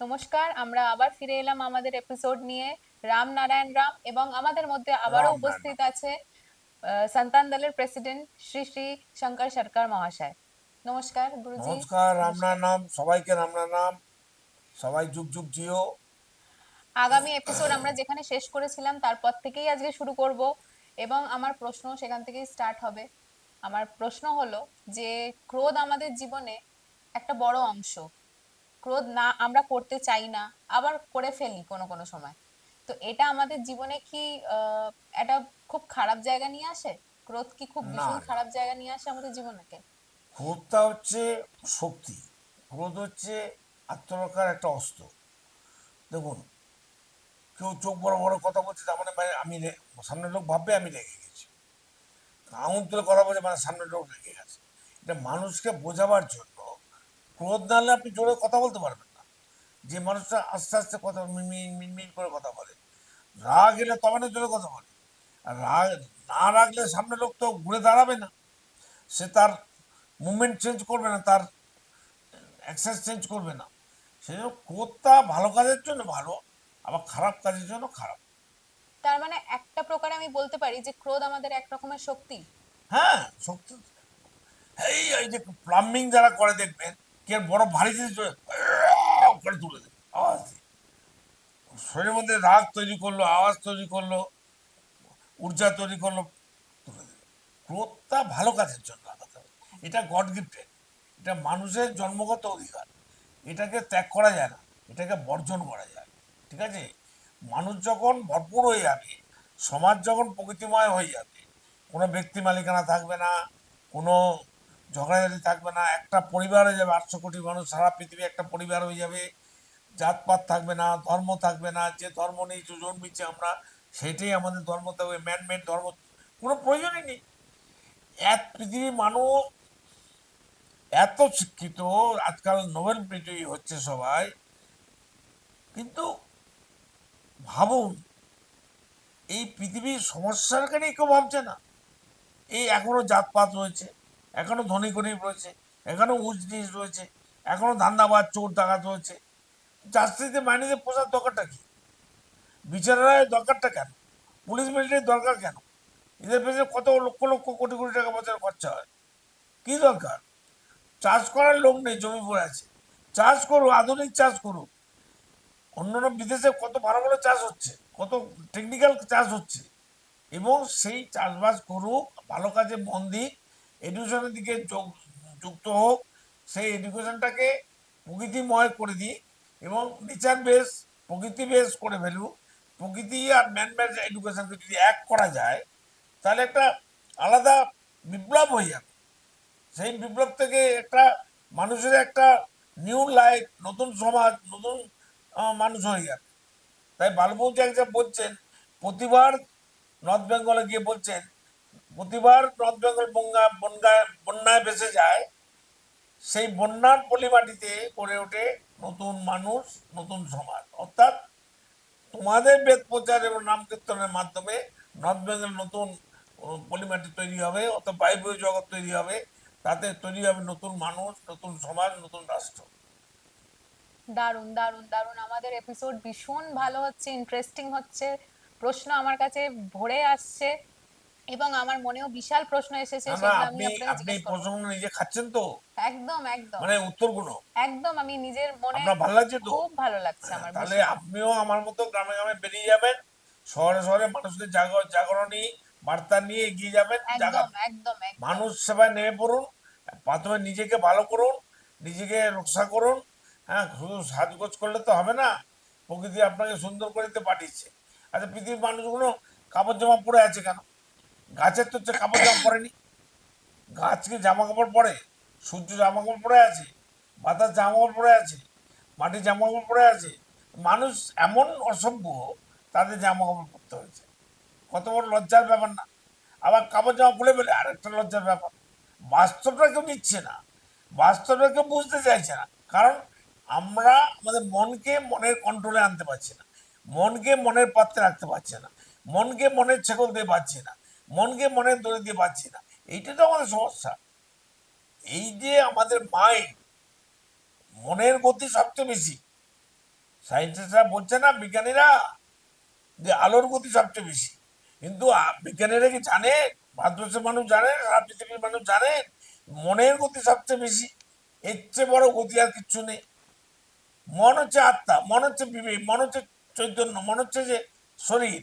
নমস্কার আমরা আবার ফিরে এলাম আমাদের এপিসোড নিয়ে। রাম নারায়ণ রাম এবং আমাদের মধ্যে আবারও উপস্থিত আছে সন্তান দলের প্রেসিডেন্ট শ্রী শ্রী শঙ্কর সরকার মহাশয়। নমস্কার গুরুজি। নমস্কার রামনা নাম সবাইকে রামনা নাম সবাই যুগ যুগ জিও। আগামী এপিসোড আমরা যেখানে শেষ করেছিলাম তারপর থেকেই আজকে শুরু করব এবং আমার প্রশ্ন সেখান থেকেই স্টার্ট হবে। আমার প্রশ্ন হলো যে ক্রোধ আমাদের জীবনে একটা বড় অংশ। ক্রোধ না আমরা করতে চাই না আবার করে ফেলি কোনো কোনো সময়। তো এটা আমাদের জীবনে কি একটা খুব খারাপ জায়গা নিয়ে আসে? ক্রোধ কি খুব ভীষণ খারাপ জায়গা নিয়ে আসে আমাদের জীবনকে ক্রোধটা হচ্ছে শক্তি। ক্রোধ হচ্ছে আত্মরক্ষার একটা অস্ত্র। দেখুন কেউ চোখ বড় বড় কথা বলছে তার মানে মানে আমি সামনের লোক ভাববে আমি রেগে গেছি। আঙুল তুলে কথা বলছে মানে সামনের লোক রেগে গেছে। এটা মানুষকে বোঝাবার জন্য ক্রোধ না হলে আপনি জোরে কথা বলতে পারবেন না। যে মানুষটা আস্তে আস্তে কথা মিনমিন মিনমিন করে কথা বলে। রাগ এলে তবে না জোরে কথা বলে। আর রাগ না রাখলে সামনে লোক তো ঘুরে দাঁড়াবে না। সে তার মুভমেন্ট চেঞ্জ করবে না তার অ্যাক্সেস চেঞ্জ করবে না। সেই জন্য ক্রোধটা ভালো কাজের জন্য ভালো আবার খারাপ কাজের জন্য খারাপ। তার মানে একটা প্রকারে আমি বলতে পারি যে ক্রোধ আমাদের এক রকমের শক্তি। হ্যাঁ শক্তি। এই এই যে প্লাম্বিং যারা করে দেখবেন কে বড় ভারী জিনিস করে তুলে দেবে? আওয়াজ দিয়ে। শরীরের মধ্যে রাগ তৈরি করল, আওয়াজ তৈরি করল, ঊর্জা তৈরি করল, তুলে দেবে। ক্রোধটা ভালো কাজের জন্য আলাদা এটা গড গিফটেড। এটা মানুষের জন্মগত অধিকার। এটাকে ত্যাগ করা যায় না। এটাকে বর্জন করা যায়। ঠিক আছে? মানুষ যখন ভরপুর হয়ে যাবে, সমাজ যখন প্রকৃতিময় হয়ে যাবে, কোনো ব্যক্তি মালিকানা থাকবে না, কোনো ঝগড়াঝাটি থাকবে না, একটা পরিবার হয়ে যাবে আটশো কোটি মানুষ, সারা পৃথিবী একটা পরিবার হয়ে যাবে, জাতপাত থাকবে না, ধর্ম থাকবে না, যে ধর্ম নেই, যে জন্মিচ্ছে আমরা, সেটাই আমাদের ধর্ম থাকবে ম্যানমেড ধর্ম। কোনো প্রয়োজনই নেই। এক পৃথিবীর মানুষ এত শিক্ষিত, আজকাল নোবেল বিজয়ী হচ্ছে সবাই, কিন্তু ভাবুন, এই পৃথিবীর সমস্যার নিয়ে কেউ ভাবছে না। এই এখনও জাতপাত রয়েছে। এখনও ধনী গরিব রয়েছে, এখনও উঁচ নিচ রয়েছে, এখনও ধান্দাবাজ চোর ডাকাত রয়েছে। জাস্টিসে মাইনেদের পোষার দরকারটা কি? বিচারের দরকারটা কেন? পুলিশ মিলিটারির দরকার কেন? এদের পেছনে কত লক্ষ লক্ষ কোটি কোটি টাকা বছর খরচা হয়? কি দরকার? চাষ করার লোক নেই, জমি পড়ে আছে। চাষ করুক, আধুনিক চাষ করুক। অন্যান্য বিদেশে কত ভালো ভালো চাষ হচ্ছে, কত টেকনিক্যাল চাষ হচ্ছে। এবং সেই চাষবাস করুক, ভালো কাজে মন দিক এডুকেশনের দিকে যুক্ত হোক, সেই এডুকেশনটাকে প্রকৃতিময় করে দিই এবং নেচার বেস প্রকৃতি বেস করে ফেলু। প্রকৃতি আর ম্যান ম্যান এডুকেশনকে যদি এক করা যায়, তাহলে একটা আলাদা বিপ্লব হয়ে যাবে। সেই বিপ্লব থেকে একটা মানুষের একটা নিউ লাইফ নতুন সমাজ, নতুন মানুষ হয়ে যাবে। তাই বালমুখ যা বলছেন, প্রতিবার নর্থ বেঙ্গলে গিয়ে বলছেন প্রতিবার নর্থ বেঙ্গল বঙ্গা বন্যায় বন্যায় ভেসে যায়। সেই বন্যার পলিমাটিতে গড়ে ওঠে নতুন মানুষ, নতুন সমাজ। অর্থাৎ তোমাদের বেদ প্রচার এবং নাম কীর্তনের মাধ্যমে নর্থ বেঙ্গল নতুন পলিমাটি তৈরি হবে, অর্থাৎ বায়বীয় জগৎ তৈরি হবে। তাতে তৈরি হবে নতুন মানুষ, নতুন সমাজ, নতুন রাষ্ট্র। দারুণ দারুণ দারুণ। আমাদের এপিসোড ভীষণ ভালো হচ্ছে ইন্টারেস্টিং হচ্ছে। প্রশ্ন আমার কাছে ভরে আসছে। এবং আমার মনেও বিশাল প্রশ্ন এসেছে না না সেগুলো আমি আপনাকে জিজ্ঞেস করব। প্রশ্নগুলো নিজে খাচ্ছেন তো? একদম একদম। মানে উত্তরগুলো একদম আমি নিজের মনে আপনার ভালো লাগছে তো? খুব ভালো লাগছে আমার তাহলে আপনিও আমার মতো গ্রামে গ্রামে বেরিয়ে যাবেন শহরে শহরে মানুষকে জাগরণী বার্তা নিয়ে এগিয়ে যাবেন একদম একদম। মানুষ সেবায় নেমে পড়ুন প্রথমে নিজেকে ভালো করুন নিজেকে রক্ষা করুন হ্যাঁ শুধু সাজগোজ করলে তো হবে না প্রকৃতি আপনাকে সুন্দর করে দিতে পাঠিয়েছে। আচ্ছা পৃথিবীর মানুষগুলো কাপড় জামা পরে আছে কেন? গাছের তো হচ্ছে কাপড় জামা পরেনি। গাছ কি জামা কাপড় পরে, সূর্য জামা কাপড় পরে আছে, বাতাস জামা কাপড় পরে আছে মাটি জামা কাপড় পরে আছে। মানুষ এমন অসভ্য, তাদের জামা কাপড় পরতে হয়েছে। কত বড় লজ্জার ব্যাপার না। আবার কাপড় জামা খুলে ফেলে, আরেকটা লজ্জার ব্যাপার। বাস্তবটা কেউ নিচ্ছে না। বাস্তবটা কেউ বুঝতে চাইছে না। কারণ আমরা আমাদের মনকে মনের কন্ট্রোলে আনতে পারছি না। মনকে মনের পাত্রে রাখতে পারছি না। মনকে মনের ছেকল দিয়ে পাচ্ছি না। মনকে মনের দড়ি দিয়ে পাচ্ছি না। এইটা তো আমাদের সমস্যা। এই যে আমাদের মাইন্ড মনের গতি সবচেয়ে বেশি। সায়েন্টিস্টরা বলছে না, বিজ্ঞানীরা, যে আলোর গতি সবচেয়ে বেশি। কিন্তু বিজ্ঞানীরা কি জানে? ভারতবর্ষের মানুষ জানে সারা পৃথিবীর মানুষ জানে? মনের গতি সবচেয়ে বেশি। এর চেয়ে বড় গতি আর কিচ্ছু নেই। মন হচ্ছে আত্মা, মন হচ্ছে বিবেক, মন হচ্ছে চৈতন্য, মন হচ্ছে যে শরীর।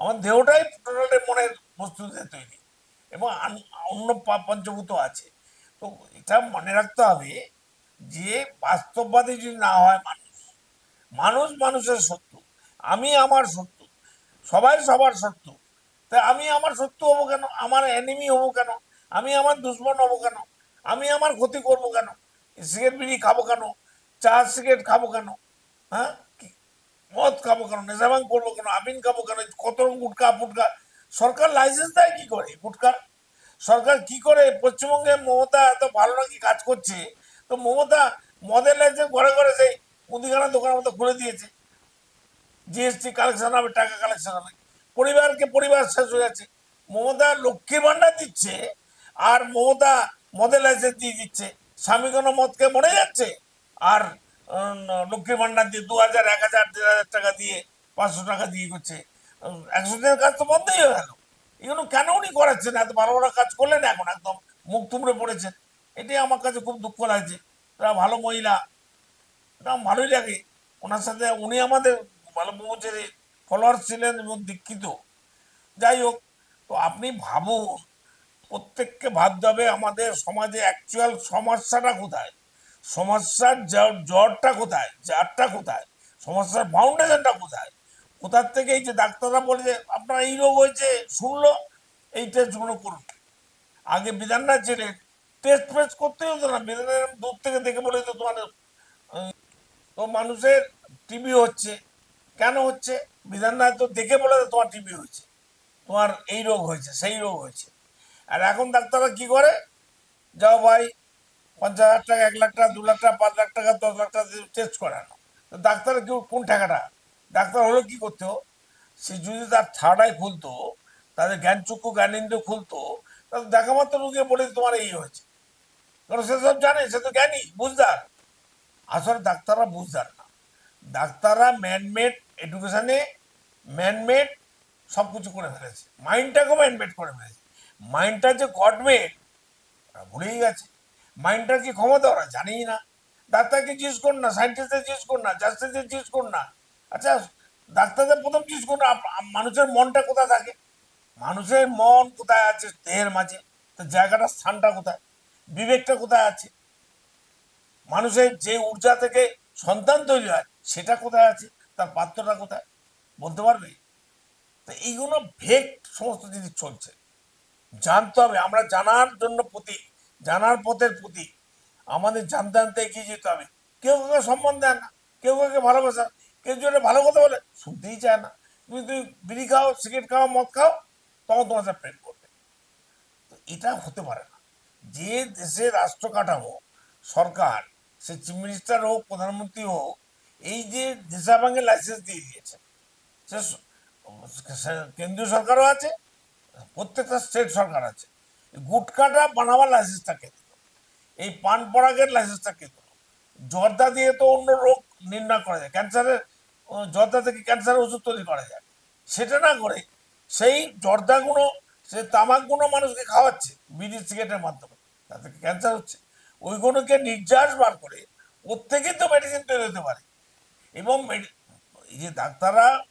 আমার দেহটাই টোটালি মনের বস্তু দিয়ে তৈরি। এবং অন্য পঞ্চভূত আছে। তো এটা মনে রাখতে হবে যে বাস্তববাদী যদি না হয় মানুষ মানুষ মানুষের শত্রু, আমি আমার শত্রু, সবাই সবার শত্রু, তা আমি আমার শত্রু হব কেন? আমার এনিমি হব কেন? আমি আমার দুশ্মন হব কেন? আমি আমার ক্ষতি করব কেন? সিগারেট বিড়ি খাব কেন? চা, সিগারেট খাব কেন? হ্যাঁ? মদ খাব কেন? নেশাবাং করব কেন? আবিন খাব কেন? কত রকম গুটকা, ফুটকা সরকার লাইসেন্স দেয় কি করে? গুটকা সরকার কি করে? পশ্চিমবঙ্গে মমতা এত ভালো নাকি কাজ করছে? তো মমতা মদের লাইসেন্স ঘরে ঘরে সেই মুদিখানা দোকানের মতো খুলে দিয়েছে। জিএসটি কালেকশন হবে, টাকা কালেকশন হবে। পরিবারকে পরিবার শেষ হয়ে যাচ্ছে। মমতা লক্ষ্মীর ভান্ডার দিচ্ছে আর মমতা মদের লাইসেন্স দিয়ে দিচ্ছে। স্বামী কোনো মদকে মরে যাচ্ছে আর লক্ষ্মীর ভান্ডার দিয়ে দু হাজার, এক হাজার, দেড় হাজার টাকা দিয়ে পাঁচশো টাকা দিয়ে করছে। একশো দিনের কাজ তো বন্ধই হয়ে গেল। এগুলো কেন উনি করাচ্ছেন? এত ভালো ভালো কাজ করলেন এখন, একদম মুখ তুমড়ে পড়েছেন। এটাই আমার কাছে খুব দুঃখ লাগছে। তারা ভালো মহিলা। না ভালোই লাগে। ওনার সাথে উনি আমাদের ভালো বহুচের ফলোয়ার ছিলেন এবং দীক্ষিত। যাই হোক, তো আপনি ভাবুন, প্রত্যেককে ভাবতে হবে আমাদের সমাজে অ্যাকচুয়াল সমস্যাটা কোথায়? সমস্যার জ্বরটা কোথায়? জারটা কোথায়? সমস্যার ফাউন্ডেশনটা কোথায়? কোথার থেকে এই যে ডাক্তাররা বলে যে আপনার এই রোগ হয়েছে, শুনলো, এই টেস্টগুলো করুন। আগে বিধানরা ছিলেন টেস্ট ফেস্ট করতেই হতো না বিধানের দূর থেকে দেখে বলে তো তোমার তো মানুষের টিবি হচ্ছে। কেন হচ্ছে? বিধানরা তো দেখে বলে তোমার টিবি হয়েছে, তোমার এই রোগ হয়েছে, সেই রোগ হয়েছে। আর এখন ডাক্তাররা কি করে? যাও ভাই, পঞ্চাশ হাজার টাকা, এক লাখ টাকা, দু লাখ টাকা, পাঁচ লাখ টাকা, দশ লাখ টাকা টেস্ট করানো। তো ডাক্তার কেউ কোন টাকাটা ডাক্তার হলো কি করতো? সে যদি তার থার্ড আই খুলতো, তাদের জ্ঞানচক্ষু জ্ঞানেন্দ্র খুলতো, তাহলে দেখা মাত্র রুগী বলে তোমার এই হয়েছে। কারণ সে সব জানে, সে তো জ্ঞানী, বুঝদার। আসলে ডাক্তাররা বুঝদার না। ডাক্তাররা ম্যানমেড এডুকেশনে ম্যানমেড সব কিছু করে ফেলেছে। মাইন্ডটাকেও ম্যানমেড করে ফেলেছে। মাইন্ডটা যে গডমেড ভুলেই গেছে। মাইন্ডটার কি ক্ষমতা, ওরা জানেই না। ডাক্তারকে জিজ্ঞেস করুন না সায়েন্টিস্টদের জিজ্ঞেস করুন না জাস্টিসদের জিজ্ঞেস করুন না। আচ্ছা ডাক্তারদের প্রথম জিজ্ঞেস করুন মানুষের মনটা কোথায় থাকে? মানুষের মন কোথায় আছে? দেহের মাঝে। জায়গাটা, স্থানটা কোথায়? বিবেকটা কোথায় আছে? মানুষের যে ঊর্জা থেকে সন্তান তৈরি হয়, সেটা কোথায় আছে? তার পাত্রটা কোথায়? বলতে পারবে? তো এইগুলো ভেগ সমস্ত জিনিস চলছে। জানতে হবে, আমরা জানার জন্য প্রতীক জানার পথের প্রতীক আমাদের জানতে জানতে এগিয়ে যেতে হবে। কেউ কাউকে সম্মান দেয় না, কেউ কাউকে ভালোবাসা কেউ যদি ভালো কথা বলে, শুনতেই চায় না। তুমি তুমি বিড়ি খাও, সিগারেট খাও, মদ খাও, তখন তোমার সাথে প্রেম করবে। তো এটা হতে পারে না। যে দেশের রাষ্ট্র কাঠামো, সরকার, সে চিফ মিনিস্টার হোক, প্রধানমন্ত্রী হোক, এই যে দেশা ব্যাংকের লাইসেন্স দিয়ে দিয়েছে, সে কেন্দ্রীয় সরকারও আছে, প্রত্যেকটা স্টেট সরকার আছে। গুটকাটা বানাবার লাইসেন্সটা কে দিল? এই পান পরাগের লাইসেন্সটা কে দিল? জর্দা দিয়ে তো অন্য রোগ নির্ণয় করা যায়। ক্যান্সারের জর্দা থেকে ক্যান্সার ওষুধ তৈরি করা যায়। সেটা না করে সেই জর্দাগুলো সে তামাকগুলো মানুষকে খাওয়াচ্ছে বিড়ি, সিগারেটের মাধ্যমে। তাতে ক্যান্সার হচ্ছে? ওইগুলোকে নির্যাস বার করে ওর থেকেই তো মেডিসিন তৈরি হতে পারে। এবং এই যে ডাক্তাররা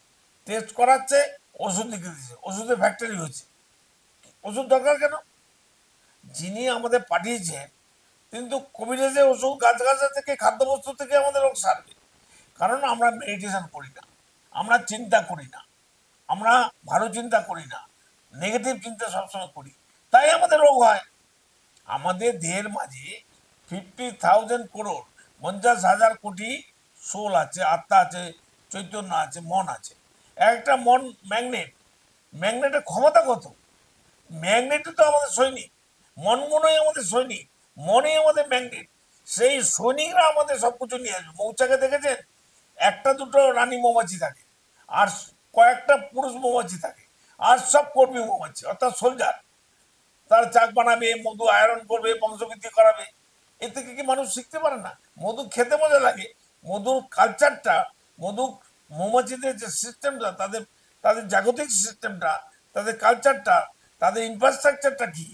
টেস্ট করাচ্ছে, ওষুধ লিখে দিচ্ছে, ওষুধের ফ্যাক্টরি হচ্ছে। ওষুধ দরকার কেন? যিনি আমাদের পাঠিয়েছেন কিন্তু কবিরাজে ওষুধ গাছ গাছা থেকে, খাদ্যবস্তু থেকে আমাদের রোগ সারবে। কারণ আমরা মেডিটেশন করি না। আমরা চিন্তা করি না। আমরা ভালো চিন্তা করি না। নেগেটিভ চিন্তা সবসময় করি। তাই আমাদের রোগ হয়। আমাদের দেহের মাঝে ফিফটি থাউজেন্ড করোড় পঞ্চাশ হাজার কোটি সোল আছে, আত্মা আছে, চৈতন্য আছে, মন আছে। একটা মন ম্যাগনেট ম্যাগনেটের ক্ষমতা কত? ম্যাগনেটই তো আমাদের সৈনিক। মন মনগুলোই আমাদের সৈনিক। মনেই আমাদের ম্যাগনেট সেই সৈনিকরা আমাদের সব কিছু নিয়ে আসবে। মৌচাকে দেখেছেন? একটা দুটো রানী মৌমাছি থাকে, আর কয়েকটা পুরুষ মৌমাছি থাকে, আর সব কর্মী মৌমাছি, অর্থাৎ সোলজার তার চাক বানাবে, মধু আয়রন করবে, বংশবৃদ্ধি করাবে। এ থেকে কি মানুষ শিখতে পারে না? মধু খেতে মজা লাগে। মধুর কালচারটা মধু মৌমাছিদের যে সিস্টেমটা তাদের তাদের জাগতিক সিস্টেমটা তাদের কালচারটা তাদের ইনফ্রাস্ট্রাকচারটা কি?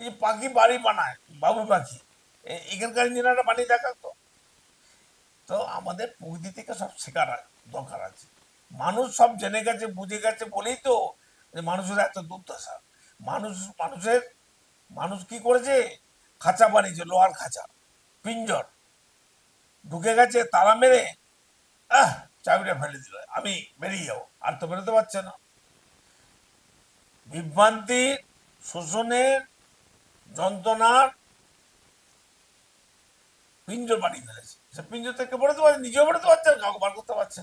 এই পাখি বাড়ি বানায় বাবু পাখি। এখানকার ইঞ্জিনিয়াররা বানিয়ে দেখাতো। তো আমাদের প্রকৃতি থেকে সব শেখার দরকার আছে। মানুষ সব জেনে গেছে, বুঝে গেছে বলেই তো যে মানুষের এত দুর্দশা। মানুষ, মানুষের, মানুষ কি করেছে? খাঁচা বানিয়েছে, লোহার খাঁচা, পিঞ্জর। ঢুকে গেছে, তালা মেরে, আহ, চাবিটা ফেলে দিল। আমি বেরিয়ে যাব, আর তো বেরোতে পারছে না। বিভ্রান্তির শোষণের যন্ত্রণার পিঞ্জর বানিয়ে ফেলেছে। সে পিঞ্জর থেকে বেরোতে পারছে নিজেও বেরোতে পারছে না কাউকে বার করতে পারছে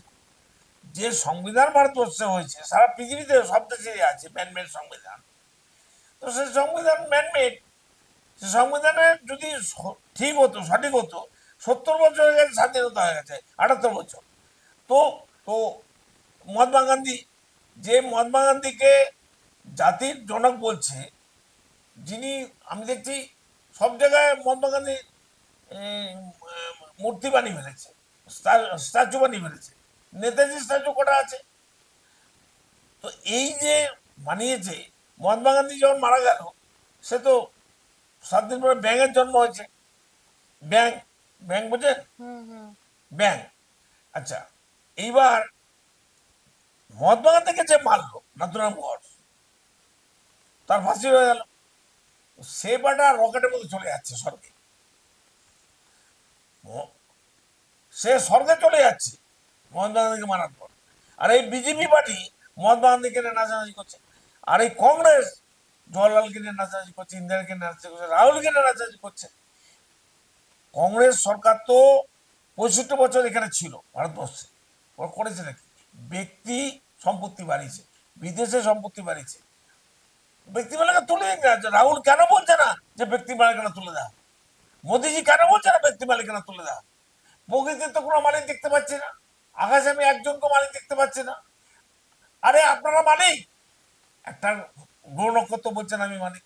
যে সংবিধান ভারতবর্ষে হয়েছে, সারা পৃথিবীতে সব দেশেই আছে ম্যানমেড সংবিধান। তো সেই সংবিধান ম্যানমেড সে সংবিধানে যদি স- ঠিক হতো, সঠিক হতো, সত্তর বছর হয়ে গেছে, স্বাধীনতা হয়ে গেছে, আটাত্তর বছর। তো তো মহাত্মা গান্ধী, যে মহাত্মা গান্ধীকে জাতির জনক বলছে, যিনি, আমি দেখছি সব জায়গায় মহাত্মা গান্ধী মূর্তি বানিয়ে ফেলেছে স্ট্যাচু বানিয়ে ফেলেছে নেতাজি স্ট্যাচু কটা আছে? তো এই যে বানিয়েছে মহাত্মা গান্ধী যখন মারা গেল সে তো সাত দিন পরে ব্যাঙের জন্ম হয়েছে। ব্যাং ব্যাং বোঝেন? হুম হুম। ব্যাং আচ্ছা এইবার মহাত্মা গান্ধীকে যে মারলো নাথুরাম গড় তার ফাঁসি হয়ে গেল। সে বাটা রকেটের মধ্যে চলে যাচ্ছে স্বর্গে ম- সে স্বর্গে চলে যাচ্ছে, মহাত্মা গান্ধীকে মারার পর। আর এই বিজেপি পার্টি মহাত্মা গান্ধীকে নিয়ে নাচানাচি করছে। আর এই কংগ্রেস জওয়াহরলালকে নিয়ে নাচানাচি করছে, ইন্দিরাকে নাচানাচি করছে, রাহুলকে নিয়ে নাচানাচি করছে। কংগ্রেস সরকার তো পঁয়ষট্টি বছর এখানে ছিল ভারতবর্ষে। ওরা করেছে নাকি? ব্যক্তি সম্পত্তি বাড়িয়েছে, বিদেশে সম্পত্তি বাড়িয়েছে। ব্যক্তি মালিকা তুলে দিন রাহুল কেন বলছে না যে ব্যক্তি মালিকানা তুলে দাও? মোদিজি কেন বলছে না ব্যক্তি মালিকানা তুলে দেওয়া? প্রকৃতির তো কোনো মালিক দেখতে পাচ্ছি না। আকাশে আমি একজনকে মালিক দেখতে পাচ্ছি না। আরে, আপনারা মালিক? একটা গ্রহ নক্ষত্র বলছেন আমি মালিক।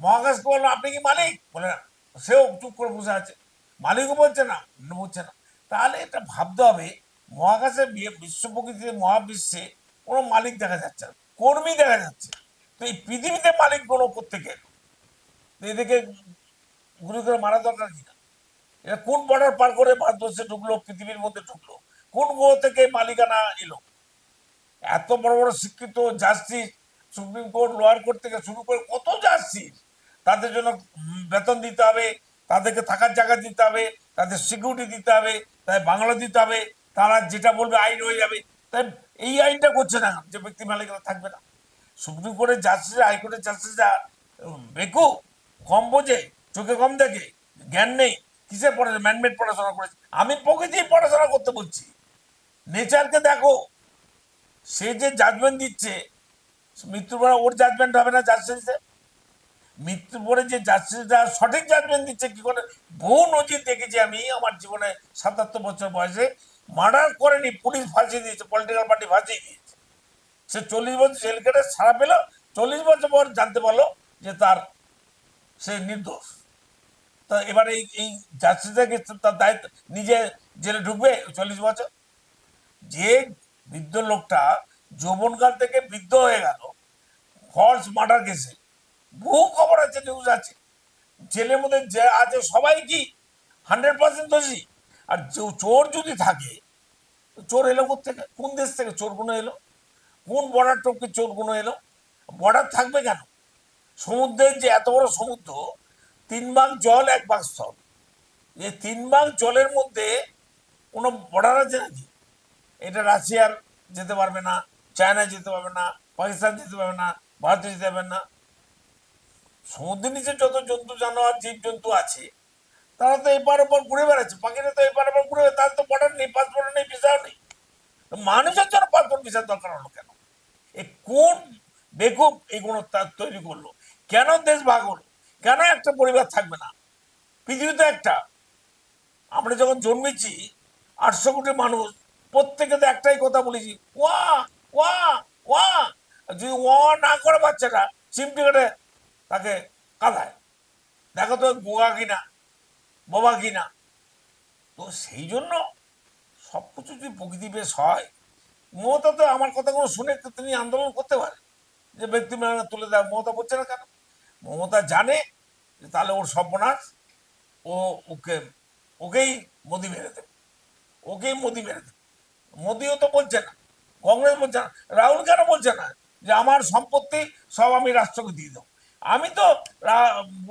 মহাকাশকে বলল, আপনি কি মালিক? বলে না সেও চুপ করে বসে আছে। মালিকও বলছে না বলছে না। তাহলে এটা ভাবতে হবে, মহাকাশে বিশ্ব প্রকৃতিতে, মহাবিশ্বে কোনো মালিক দেখা যাচ্ছে না, কর্মী দেখা যাচ্ছে। তো এই পৃথিবীতে মালিক কোনো করতে গেল, তো এদেরকে গুলি করে মারা দরকার কিনা এটা কোন বর্ডার পার করে ভারতবর্ষে ঢুকলো, পৃথিবীর মধ্যে ঢুকলো? কোন গ্রহ থেকে মালিকানা এলো? এত বড় বড় শিক্ষিত justice supreme court lower court থেকে শুরু করে কত জাস্টিস তাদের জন্য বেতন দিতে হবে, তাদেরকে থাকার জায়গা দিতে হবে, তাদের সিকিউরিটি দিতে হবে, তাদের বাংলা দিতে হবে, তারা যেটা বলবে আইন হয়ে যাবে। তাই এই আইনটা করছে না যে ব্যক্তি মালিকানা থাকবে না। সুপ্রিম কোর্টের জাস্টিস হাইকোর্টের জাস্টিসরা বেকু কম বোঝে। চোখে কম দেখে, জ্ঞান নেই, কিসে পড়াশোনা ম্যানমেড পড়াশোনা করেছে? আমি প্রকৃতি পড়াশোনা করতে বলছি। নেচারকে দেখো। সে যে জাজমেন্ট দিচ্ছে, মৃত্যুর পরে ওর জাজমেন্ট হবে না জাস্টিসে মৃত্যুর পরে যে জাস্টিসরা সঠিক জাজমেন্ট দিচ্ছে, কি করে? বহু নজির দেখেছি আমি আমার জীবনে সাতাত্তর বছর বয়সে। মার্ডার করেনি পুলিশ ফাঁসিয়ে দিয়েছে পলিটিক্যাল পার্টি ফাঁসিয়ে দিয়েছে। সে চল্লিশ বছর জেল কেটে ছাড়া পেল, চল্লিশ বছর পর জানতে পারল যে তার সে নির্দোষ। তো এবার এই এই জাস্টিসটাকে তার দায়িত্ব, নিজে জেলে ঢুকবে চল্লিশ বছর? যে বৃদ্ধ লোকটা যৌবনকাল থেকে বৃদ্ধ হয়ে গেল ফলস মার্ডার কেসে বহু খবর আছে নিউজ আছে। জেলের মধ্যে যে আছে সবাই কি হান্ড্রেড পার্সেন্ট দোষী? আর চোর যদি থাকে চোর এলো থেকে কোন দেশ থেকে চোর চোরগুলো এলো? কোন বর্ডার টপকে চোরগুলো এলো? বর্ডার থাকবে কেন? সমুদ্রের যে এত বড় সমুদ্র তিন ভাগ জল এক ভাগ স্থল। এই তিন ভাগ জলের মধ্যে কোনো বর্ডার আছে নাকি? এটা রাশিয়ার যেতে পারবে না, চায়না যেতে পারবে না, পাকিস্তান যেতে পারবে না, ভারতে যেতে পারবে না। সমুদ্রের নিচে যত জন্তু জানোয়ার জীব জন্তু আছে, তারা তো এপার ওপর ঘুরে বেড়াচ্ছে। পাখিরা তো এপার ওপর ঘুরে তার তো বর্ডার নেই পাসপোর্ট নেই ভিসাও নেই। মানুষের জন্য পাসপোর্ট ভিসার দরকার হলো কেন? এ কোন বেকুব এগুলো তার তৈরি করল? কেন দেশ ভাগ হলো? কেন একটা পরিবার থাকবে না? পৃথিবীতে একটা। আমরা যখন জন্মেছি, আটশো কোটি মানুষ প্রত্যেকে তো একটাই কথা বলেছি, ওয়া ওয়া ওয়া। যদি ওয়া না করে বাচ্চাটা চিমটি কেটে তাকে কাঁদায়। দেখো তো গোয়া কিনা, বাবা কিনা। তো সেই জন্য সব কিছু যদি প্রকৃতি বেশ হয়, মমতা তো আমার কথাগুলো শুনে তিনি আন্দোলন করতে পারে যে ব্যক্তি তুলে দেয় মমতা বলছে না কেন? মমতা জানে তাহলে ওর সর্বনাশ, ও ওকে, ওকেই মোদি মেরে দেবে, ওকেই মোদি মেরে দেবে। মোদিও তো বলছে না, কংগ্রেস বলছে না, রাহুল কেন বলছে না যে আমার সম্পত্তি সব আমি রাষ্ট্রকে দিয়ে দেবো? আমি তো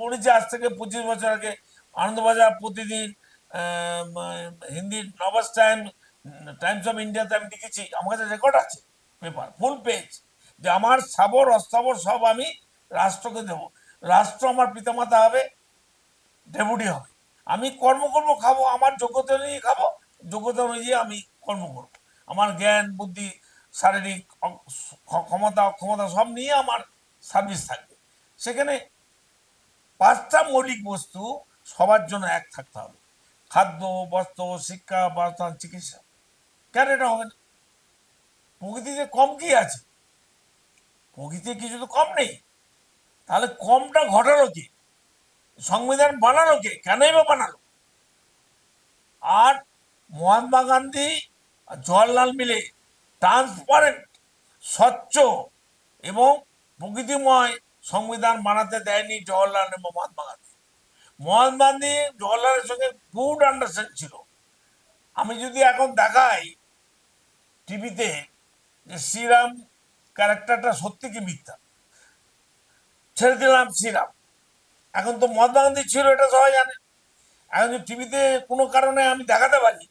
বলেছি আজ থেকে পঁচিশ বছর আগে আনন্দবাজার প্রতিদিন হিন্দি নবাস টাইম, টাইমস অফ ইন্ডিয়াতে আমি লিখেছি, আমার কাছে রেকর্ড আছে, পেপার, ফুল পেজ, যে আমার সাবর অস্তাবর সব আমি রাষ্ট্রকে দেব। রাষ্ট্র আমার পিতামাতা হবে ডেপুটি হবে। আমি কর্ম করব, খাব, আমার যোগ্যতা অনুযায়ী খাব, যোগ্যতা অনুযায়ী আমি কর্ম করব। আমার জ্ঞান, বুদ্ধি, শারীরিক ক্ষমতা, অক্ষমতা সব নিয়ে আমার সার্ভিস থাকবে। সেখানে পাঁচটা মৌলিক বস্তু সবার জন্য এক থাকতে হবে। খাদ্য, বস্ত্র, শিক্ষা বাসস্থান চিকিৎসা। কেন এটা হবে না? প্রকৃতিতে কম কি আছে? প্রকৃতিতে কিছু তো কম নেই। তাহলে কমটা ঘটালো কে? সংবিধান বানালো কে? কেনই বা বানালো? আর মহাত্মা গান্ধী আর জওয়াহরলাল মিলে ট্রান্সপারেন্ট স্বচ্ছ এবং প্রকৃতিময় সংবিধান বানাতে দেয়নি জওয়াহরলাল এবং মহাত্মা গান্ধী। মহাত্মা গান্ধী জওয়াহরলালের সঙ্গে গুড আন্ডারস্ট্যান্ড ছিল। আমি যদি এখন দেখাই টিভিতে যে শ্রীরাম ক্যারেক্টারটা সত্যি কি মিথ্যা? ছেড়ে দিলাম শ্রীরাম এখন তো মহাত্মা গান্ধী ছিল, এটা সবাই জানে। এখন টিভিতে কোনো কারণে আমি দেখাতে পারি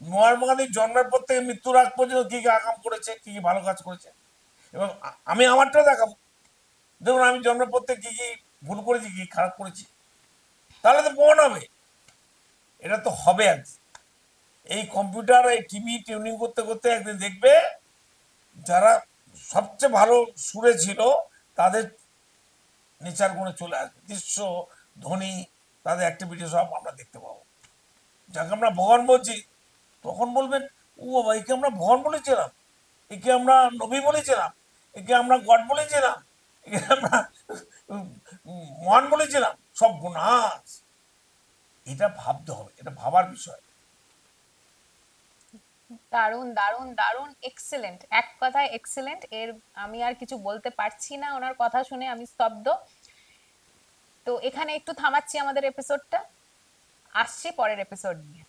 মহাত্মা গান্ধীর জন্মের পর থেকে মৃত্যুর আগ পর্যন্ত কী কী আকাম করেছে, কী কী ভালো কাজ করেছে। এবং আমি আমারটা দেখাবো। দেখুন, আমি জন্মের পর থেকে কী কী ভুল করেছি, কী খারাপ করেছি। তাহলে তো প্রমাণ হবে। এটা তো হবে একদিন এই কম্পিউটার, এই টিভি টিউনিং করতে করতে একদিন দেখবে, যারা সবচেয়ে ভালো সুরে ছিল, তাদের নেচার গুণে চলে আসবে দৃশ্য, ধ্বনি, তাদের অ্যাক্টিভিটি সব আমরা দেখতে পাবো। যাকে আমরা ভগবান বলছি, তখন বলবেন, ও বাবা, একে আমরা ভগবান বলেছিলাম, একে আমরা নবী বলেছিলাম, একে আমরা গড বলেছিলাম, একে আমরা, মহান বলেছিলাম, সব গুণাস। এটা ভাবতে হবে, এটা ভাবার বিষয়। দারুণ দারুণ দারুণ এক্সেলেন্ট এক কথায় এক্সেলেন্ট এর আমি আর কিছু বলতে পারছি না ওনার কথা শুনে আমি স্তব্ধ। তো এখানে একটু থামাচ্ছি আমাদের এপিসোডটা আসছি পরের এপিসোড নিয়ে।